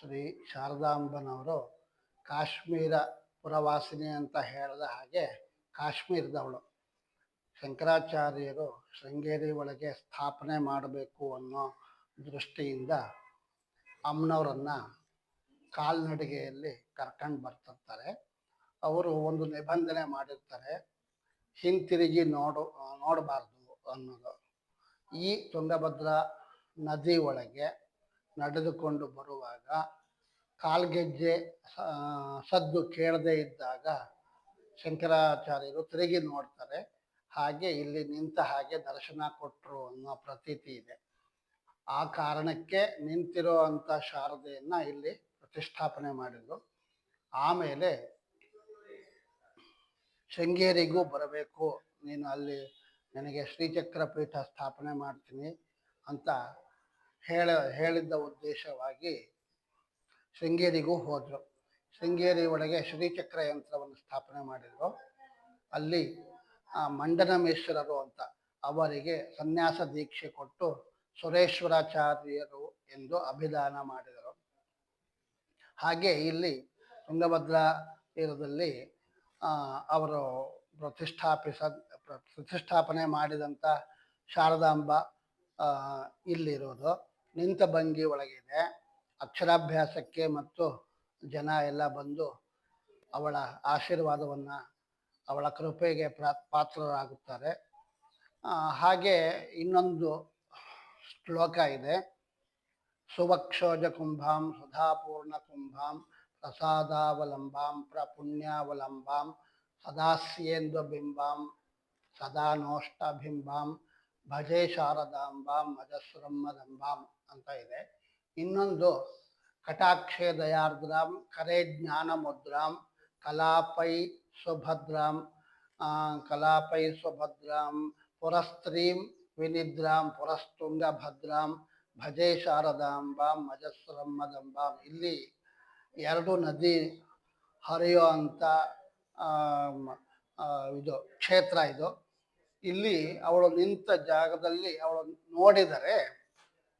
ಶ್ರೀ ಶಾರದಾಂಬನವರು ಕಾಶ್ಮೀರ ಪುರವಾಸಿನಿ ಅಂತ ಹೇಳಿದ ಹಾಗೆ ಕಾಶ್ಮೀರದವಳು. ಶಂಕರಾಚಾರ್ಯರು ಶೃಂಗೇರಿ ಒಳಗೆ ಸ್ಥಾಪನೆ ಮಾಡಬೇಕು ಅನ್ನೋ ದೃಷ್ಟಿಯಿಂದ ಅಮ್ಮನವರನ್ನ ಕಾಲ್ನಡಿಗೆಯಲ್ಲಿ ಕರ್ಕೊಂಡು ಬರ್ತಿರ್ತಾರೆ. ಅವರು ಒಂದು ನಿಬಂಧನೆ ಮಾಡಿರ್ತಾರೆ, ಹಿಂತಿರುಗಿ ನೋಡು, ನೋಡಬಾರ್ದು ಅನ್ನೋದು. ಈ ತುಂಗಭದ್ರಾ ನದಿ ಒಳಗೆ ನಡೆದುಕೊಂಡು ಬರುವಾಗ ಕಾಲ್ಗೆಜ್ಜೆ ಸದ್ದು ಕೇಳದೇ ಇದ್ದಾಗ ಶಂಕರಾಚಾರ್ಯರು ತಿರುಗಿ ನೋಡ್ತಾರೆ. ಹಾಗೆ ಇಲ್ಲಿ ನಿಂತ ಹಾಗೆ ದರ್ಶನ ಕೊಟ್ಟರು ಅನ್ನೋ ಪ್ರತೀತಿ ಇದೆ. ಆ ಕಾರಣಕ್ಕೆ ನಿಂತಿರೋ ಅಂಥ ಶಾರದೆಯನ್ನ ಇಲ್ಲಿ ಪ್ರತಿಷ್ಠಾಪನೆ ಮಾಡಿದ್ರು. ಆಮೇಲೆ ಶೃಂಗೇರಿಗೂ ಬರಬೇಕು, ನೀನು ಅಲ್ಲಿ ನನಗೆ ಶ್ರೀಚಕ್ರ ಪೀಠ ಸ್ಥಾಪನೆ ಮಾಡ್ತೀನಿ ಅಂತ ಹೇಳ, ಹೇಳಿದ್ದ ಉದ್ದೇಶವಾಗಿ ಶೃಂಗೇರಿಗೂ ಹೋದರು. ಶೃಂಗೇರಿ ಒಳಗೆ ಶ್ರೀಚಕ್ರ ಯಂತ್ರವನ್ನು ಸ್ಥಾಪನೆ ಮಾಡಿದರು. ಅಲ್ಲಿ ಮಂಡನಮೇಶ್ವರರು ಅಂತ ಅವರಿಗೆ ಸನ್ಯಾಸ ದೀಕ್ಷೆ ಕೊಟ್ಟು ಸುರೇಶ್ವರಾಚಾರ್ಯರು ಎಂದು ಅಭಿದಾನ ಮಾಡಿದರು. ಹಾಗೆ ಇಲ್ಲಿ ತುಂಗಭದ್ರಾ ತೀರದಲ್ಲಿ ಅವರು ಪ್ರತಿಷ್ಠಾಪಿಸ ಪ್ರ- ಪ್ರತಿಷ್ಠಾಪನೆ ಮಾಡಿದಂಥ ಶಾರದಾಂಬ ಇಲ್ಲಿರೋದು. ನಿಂತ ಭಂಗಿ ಒಳಗಿದೆ. ಅಕ್ಷರಾಭ್ಯಾಸಕ್ಕೆ ಮತ್ತು ಜನ ಎಲ್ಲ ಬಂದು ಅವಳ ಆಶೀರ್ವಾದವನ್ನು ಅವಳ ಕೃಪೆಗೆ ಪಾತ್ರರಾಗುತ್ತಾರೆ. ಹಾಗೆ ಇನ್ನೊಂದು ಶ್ಲೋಕ ಇದೆ. ಸುವಕ್ಷೋಜ ಕುಂಭಾಂ ಸುಧಾಪೂರ್ಣ ಕುಂಭಾಂ ಪ್ರಸಾದಾವಲಂಬಾಂ ಪ್ರಪುಣ್ಯಾವಲಂಬಾಂ ಸದಾಸ್ಯೇಂದ್ರ ಬಿಂಬಾಂ ಸದಾ ನೋಷ್ಟಾಭಿಂಬಾಂ ಭಜೆ ಶಾರದಾಂಬಾಂ ಮಜಸ್ರಮ್ಮದಂಬಾಂ ಅಂತ ಇದೆ. ಇನ್ನೊಂದು, ಕಟಾಕ್ಷೆ ದಯಾರ್ದ್ರಾಂ, ಕರೆ ಜ್ಞಾನ ಮುದ್ರಾಂ, ಕಲಾಪೈ ಸುಭದ್ರಾಂ ಕಲಾಪೈ ಸುಭದ್ರಾಂ ಪುರಸ್ತ್ರೀಂ ವಿನಿದ್ರಾಂ ಪುರಸ್ತುಂಗ ಭದ್ರಾಂ ಭಜೆ ಶಾರದಾಂಬಾಂ ಮಜಸ್ರಮ್ಮದಂಬಾಂ ಇಲ್ಲಿ ಎರಡು ನದಿ ಹರಿಯೋ ಅಂಥ ಇದು ಕ್ಷೇತ್ರ ಇದು. ಇಲ್ಲಿ ಅವಳು ನಿಂತ ಜಾಗದಲ್ಲಿ ಅವಳು ನೋಡಿದರೆ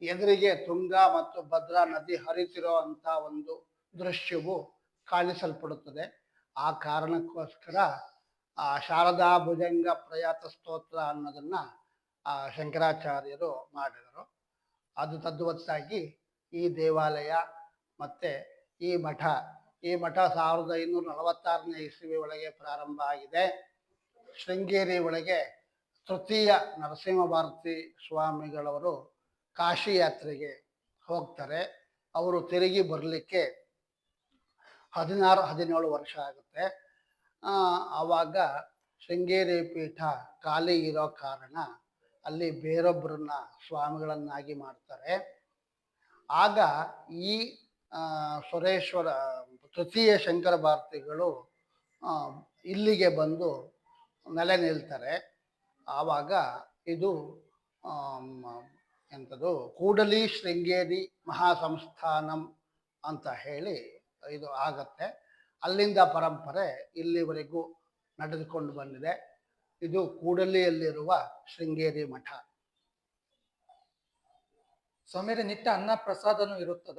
ಎದುರಿಗೆ ತುಂಗಾ ಮತ್ತು ಭದ್ರಾ ನದಿ ಹರಿತಿರೋ ಅಂತ ಒಂದು ದೃಶ್ಯವು ಕಾಣಿಸಲ್ಪಡುತ್ತದೆ. ಆ ಕಾರಣಕ್ಕೋಸ್ಕರ ಆ ಶಾರದಾ ಭುಜಂಗ ಪ್ರಯಾತ ಸ್ತೋತ್ರ ಅನ್ನೋದನ್ನ ಆ ಶಂಕರಾಚಾರ್ಯರು ಮಾಡಿದರು. ಅದು ತದ್ವತ್ತಾಗಿ ಈ ದೇವಾಲಯ ಮತ್ತೆ ಈ ಮಠ ಈ ಮಠ ಸಾವಿರದ ಐನೂರ ನಲವತ್ತಾರನೇ ಇಸವಿ ಒಳಗೆ ಪ್ರಾರಂಭ ಆಗಿದೆ. ಶೃಂಗೇರಿ ಒಳಗೆ ತೃತೀಯ ನರಸಿಂಹಭಾರತಿ ಸ್ವಾಮಿಗಳವರು ಕಾಶಿ ಯಾತ್ರೆಗೆ ಹೋಗ್ತಾರೆ. ಅವರು ತಿರುಗಿ ಬರಲಿಕ್ಕೆ ಹದಿನಾರು, ಹದಿನೇಳು ವರ್ಷ ಆಗುತ್ತೆ. ಆವಾಗ ಶೃಂಗೇರಿ ಪೀಠ ಖಾಲಿ ಇರೋ ಕಾರಣ ಅಲ್ಲಿ ಬೇರೊಬ್ಬರನ್ನ ಸ್ವಾಮಿಗಳನ್ನಾಗಿ ಮಾಡ್ತಾರೆ. ಆಗ ಈ ಸುರೇಶ್ವರ, ತೃತೀಯ ಶಂಕರ ಭಾರತಿಗಳು ಇಲ್ಲಿಗೆ ಬಂದು ನೆಲೆ ನಿಲ್ತಾರೆ. ಆವಾಗ ಇದು ಎಂಥದ್ದು ಕೂಡಲಿ ಶೃಂಗೇರಿ ಮಹಾಸಂಸ್ಥಾನಂ ಅಂತ ಹೇಳಿ ಇದು ಆಗತ್ತೆ. ಅಲ್ಲಿಂದ ಪರಂಪರೆ ಇಲ್ಲಿವರೆಗೂ ನಡೆದುಕೊಂಡು ಬಂದಿದೆ. ಇದು ಕೂಡಲಿಯಲ್ಲಿರುವ ಶೃಂಗೇರಿ ಮಠ. ಸ್ವಾಮಿಯರೇ ನಿತ್ಯ ಅನ್ನ ಪ್ರಸಾದನು ಇರುತ್ತದ?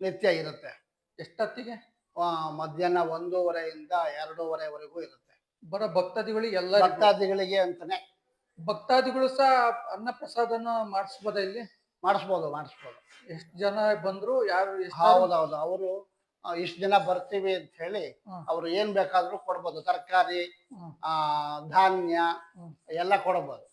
ನಿತ್ಯ ಇರುತ್ತೆ. ಎಷ್ಟೊತ್ತಿಗೆ? ಮಧ್ಯಾಹ್ನ ಒಂದೂವರೆಯಿಂದ ಎರಡೂವರೆವರೆಗೂ ಇರುತ್ತೆ. ಬರೋ ಭಕ್ತಾದಿಗಳಿಗೆ ಎಲ್ಲ ಭಕ್ತಾದಿಗಳಿಗೆ ಅಂತಾನೆ ಭಕ್ತಾದಿಗಳು ಸಹ ಅನ್ನ ಪ್ರಸಾದನ ಮಾಡಿಸ್ಬೋದ ಇಲ್ಲಿ ಮಾಡಿಸ್ಬೋದು ಮಾಡಿಸ್ಬೋದು ಎಷ್ಟು ಜನ ಬಂದ್ರು ಯಾರು ಎಷ್ಟ್ ಹೌದೌದು ಅವರು ಇಷ್ಟು ಜನ ಬರ್ತೀವಿ ಅಂತ ಹೇಳಿ ಹ್ಮ್. ಅವ್ರು ಏನ್ ಬೇಕಾದ್ರೂ ಕೊಡ್ಬೋದು ತರಕಾರಿ ಹ್ಮ್. ಆ ಧಾನ್ಯ ಹ್ಮ್. ಎಲ್ಲ ಕೊಡ್ಬೋದು